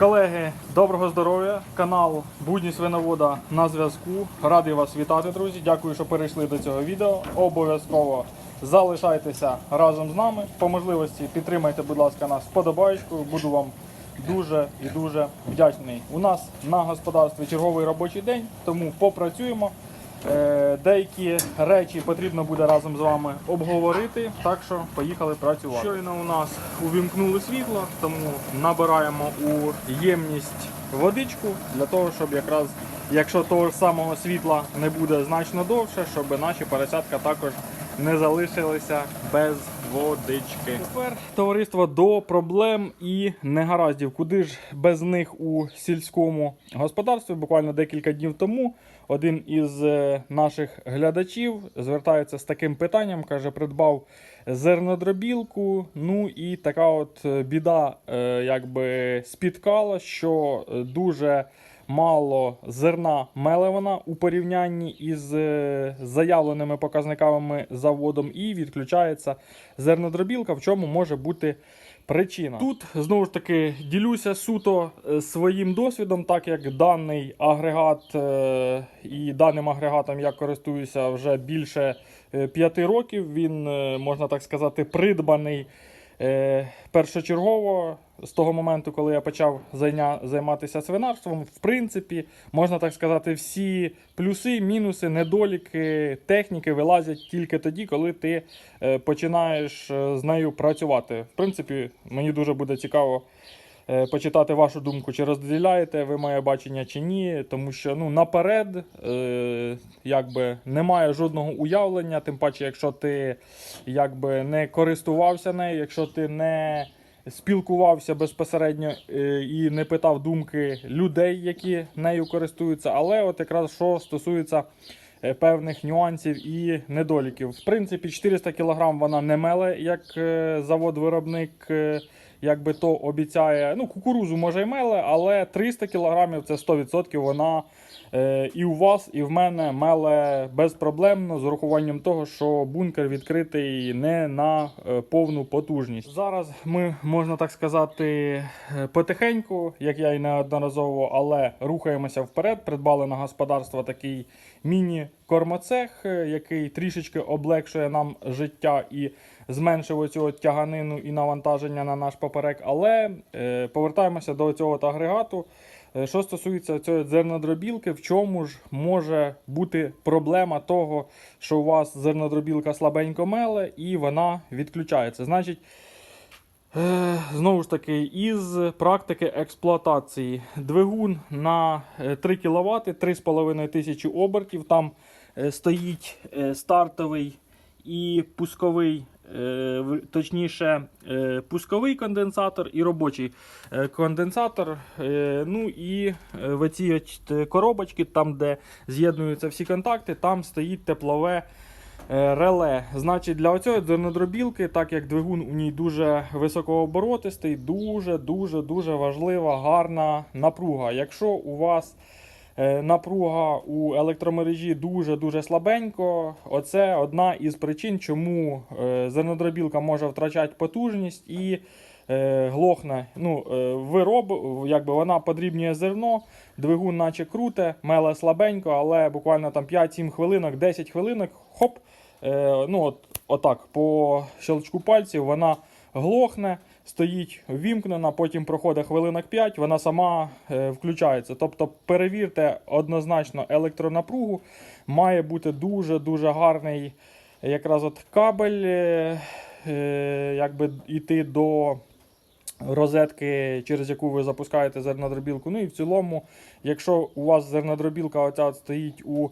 Колеги, доброго здоров'я! Канал Будні свиновода на зв'язку. Радий вас вітати, друзі. Дякую, що перейшли до цього відео. Обов'язково залишайтеся разом з нами. По можливості підтримайте, будь ласка, нас вподобайкою. Буду вам дуже і дуже вдячний. У нас на господарстві черговий робочий день, тому попрацюємо. Е, Деякі речі потрібно буде разом з вами обговорити, так що поїхали працювати. Щойно у нас увімкнули світло, тому набираємо у ємність водичку для того, щоб якраз, якщо того ж самого світла не буде значно довше, щоб наші поросятка також не залишилися без водички. Тепер товариство до проблем і негараздів. Куди ж без них у сільському господарстві? Буквально декілька днів тому один із е, наших глядачів звертається з таким питанням: каже, придбав зернодробілку. Ну і така от е, біда, е, якби спіткала, що дуже мало зерна меле вона у порівнянні із е, заявленими показниками заводом, і відключається зернодробілка, в чому може бути причина. Тут знову ж таки ділюся суто е, своїм досвідом, так як даний агрегат е, і даним агрегатом я користуюся вже більше 5 років. Він, можна так сказати, придбаний. Е, першочергово з того моменту, коли я почав зайня, займатися свинарством, в принципі, можна так сказати, всі плюси, мінуси, недоліки техніки вилазять тільки тоді, коли ти е, починаєш е, з нею працювати. В принципі, мені дуже буде цікаво. Е, Почитати вашу думку, чи розділяєте ви моє бачення чи ні, тому що ну наперед е, якби немає жодного уявлення, тим паче, якщо ти якби не користувався нею, якщо ти не спілкувався безпосередньо е, і не питав думки людей, які нею користуються. Але от якраз що стосується е, певних нюансів і недоліків. В принципі, 400 кг вона не меле, як е, завод-виробник. Якби то обіцяє, ну кукурузу може й меле, але 300 кг це 100% вона е, і у вас, і в мене меле безпроблемно з урахуванням того, що бункер відкритий не на е, повну потужність. Зараз ми, можна так сказати, е, потихеньку, як я і неодноразово, але рухаємося вперед. Придбали на господарство такий міні-кормоцех, е, який трішечки облегшує нам життя і зменшив оцю тяганину і навантаження на наш поперек. Але е, повертаємося до цього агрегату. Е, Що стосується цієї зернодробілки, в чому ж може бути проблема того, що у вас зернодробілка слабенько меле і вона відключається? Значить, е, знову ж таки, із практики експлуатації двигун на е, 3 кВт, 3,5 тисячі обертів. Там е, стоїть стартовий і пусковий, точніше, е, пусковий конденсатор і робочий е, конденсатор. Е, Ну і е, в цій е, коробочці, там, де з'єднуються всі контакти, там стоїть теплове. е, Реле. Значить, для оцієї зернодробілки, так як двигун у ній дуже високооборотистий, дуже дуже важлива гарна напруга. Якщо у вас Е, Напруга у електромережі дуже-дуже слабенько. Оце одна із причин, чому е, зернодробілка може втрачати потужність і е, глохне. Ну, е, вироб, якби вона подрібнює зерно, двигун наче круте, меле слабенько, але буквально там 5-7 хвилинок, 10 хвилинок, хоп, е, ну от, отак, по щелчку пальців вона глохне стоїть ввімкнена, потім проходить хвилинок 5, вона сама е, включається. Тобто перевірте однозначно електронапругу. Має бути дуже-дуже гарний якраз от кабель, е, е, якби йти до розетки, через яку ви запускаєте зернодробілку. Ну і в цілому, якщо у вас зернодробілка оця стоїть у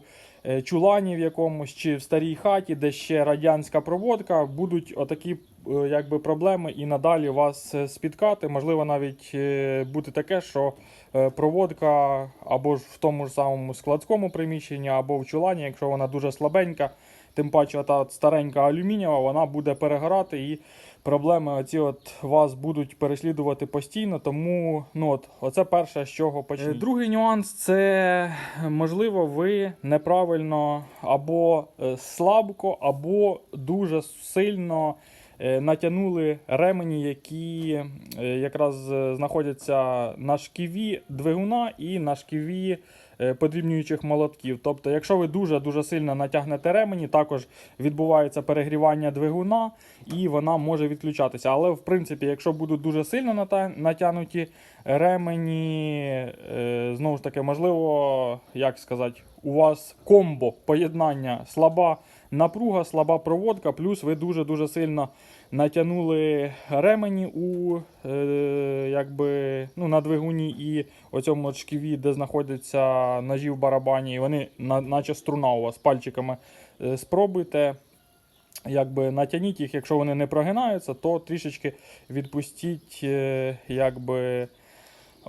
чулані в якомусь чи в старій хаті, де ще радянська проводка, будуть отакі якби, проблеми і надалі вас е, спіткати. Можливо, навіть е, бути таке, що е, проводка або ж в тому ж самому складському приміщенні, або в чулані, якщо вона дуже слабенька, тим паче та старенька алюмінієва, вона буде перегорати і проблеми оці от вас будуть переслідувати постійно. Тому ну от, оце перше, з чого почніть. Е, Другий нюанс це можливо, ви неправильно або е, слабко, або дуже сильно е, натягнули ремені, які е, якраз е, знаходяться на шківі двигуна і на шківі е, подрібнюючих молотків. Тобто, якщо ви дуже-дуже сильно натягнете ремені, також відбувається перегрівання двигуна і вона може відключатися. Але, в принципі, якщо будуть дуже сильно натягнуті ремені, е, знову ж таки, можливо, як сказати, у вас комбо поєднання слаба напруга, слаба проводка, плюс ви дуже-дуже сильно натягнули ремені у, е, якби, ну, на двигуні і оцьому шківі, де знаходяться ножі в барабані, і вони на, наче струна у вас пальчиками е, спробуйте. Якби натягніть їх, якщо вони не прогинаються, то трішечки відпустіть, е, якби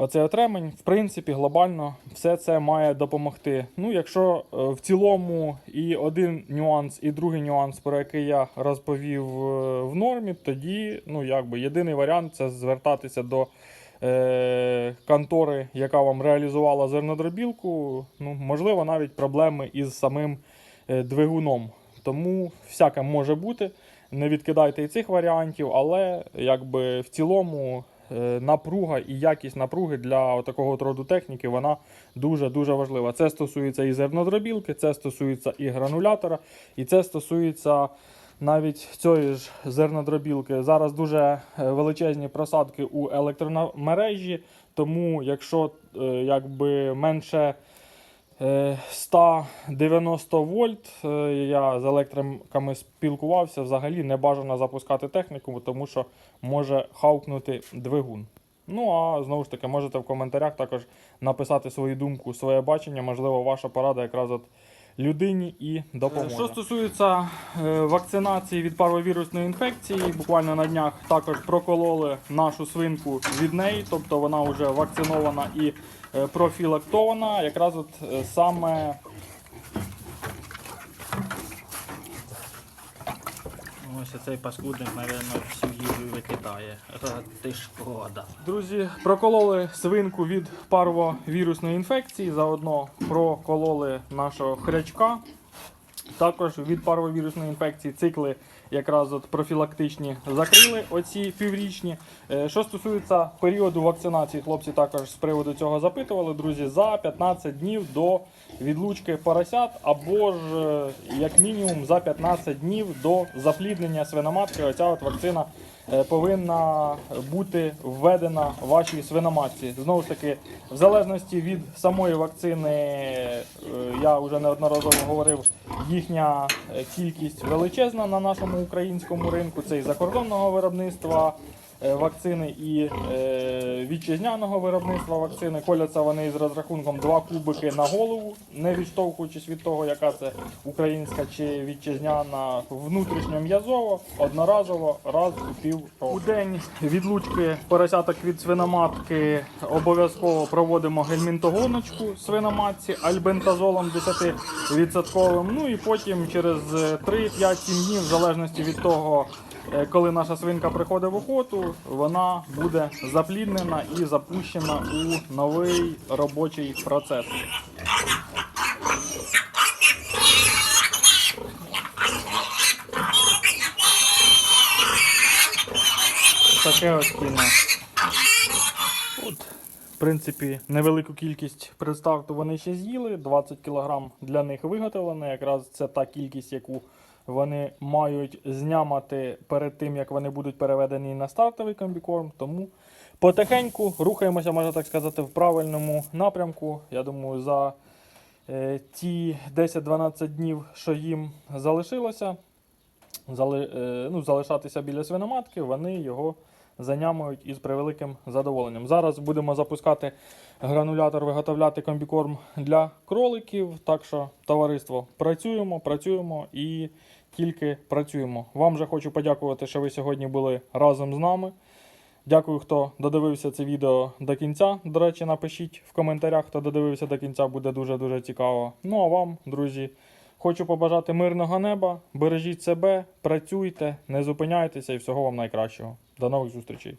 оцей от ремень. В принципі, глобально все це має допомогти. Ну, якщо е, в цілому і один нюанс, і другий нюанс, про який я розповів е, в нормі, тоді ну, якби, єдиний варіант це звертатися до е, контори, яка вам реалізувала зернодробілку. Ну, можливо, навіть проблеми із самим е, двигуном. Тому всяке може бути. Не відкидайте і цих варіантів, але якби в цілому напруга і якість напруги для такого роду техніки вона дуже-дуже важлива. Це стосується і зернодробілки, це стосується і гранулятора, і це стосується навіть цієї ж зернодробілки. Зараз дуже е, величезні просадки у електромережі, тому якщо е, якби менше е, 190 вольт, е, я з електриками спілкувався, взагалі не бажано запускати техніку, тому що може хавкнути двигун. Ну а знову ж таки, можете в коментарях також написати свою думку, своє бачення. Можливо, ваша порада якраз от людині і допоможе. Що стосується е, вакцинації від паровірусної інфекції, буквально на днях також прокололи нашу свинку від неї, тобто вона вже вакцинована і е, профілактована. Якраз от е, саме Ось цей паскудник, мабуть, всю їжу викидає. Ти шкода. Друзі, прокололи свинку від парвовірусної інфекції, заодно прокололи нашого хрячка. Також від парвовірусної інфекції цикли якраз от профілактичні закрили оці піврічні. Е, Що стосується періоду вакцинації, хлопці також з приводу цього запитували, друзі, за 15 днів до відлучки поросят, або ж е, як мінімум за 15 днів до запліднення свиноматки. Оця от вакцина е, повинна бути введена вашій свиноматці. Знову ж таки, в залежності від самої вакцини, е, я вже неодноразово говорив, їхня кількість величезна на нашому українському ринку. Це і закордонного виробництва вакцини і е, вітчизняного виробництва вакцини. Коляться вони з розрахунком 2 кубики на голову, не відштовхуючись від того, яка це українська чи вітчизняна внутрішньом'язово, одноразово раз у пів року. У день відлучки поросяток від свиноматки обов'язково проводимо гельмінтогоночку свиноматці альбентазолом 10%. Ну і потім через 3-5-7 днів, в залежності від того, е, коли наша свинка приходить в охоту, вона буде запліднена і запущена у новий робочий процес. Таке от кіно. От, в принципі, невелику кількість представту вони ще з'їли. 20 кг для них виготовлено. Якраз це та кількість, яку вони мають знямати перед тим, як вони будуть переведені на стартовий комбікорм. Тому потихеньку рухаємося, можна так сказати, в правильному напрямку. Я думаю, за е, ті 10-12 днів, що їм залишилося, зали, е, ну, залишатися біля свиноматки, вони його занямують із превеликим задоволенням. Зараз будемо запускати гранулятор, виготовляти комбікорм для кроликів. Так що, товариство, працюємо, працюємо і тільки працюємо. Вам же хочу подякувати, що ви сьогодні були разом з нами. Дякую, хто додивився це відео до кінця. До речі, напишіть в коментарях, хто додивився до кінця, буде дуже-дуже цікаво. Ну а вам, друзі, хочу побажати мирного неба, бережіть себе, працюйте, не зупиняйтеся і всього вам найкращого. До нових зустрічей.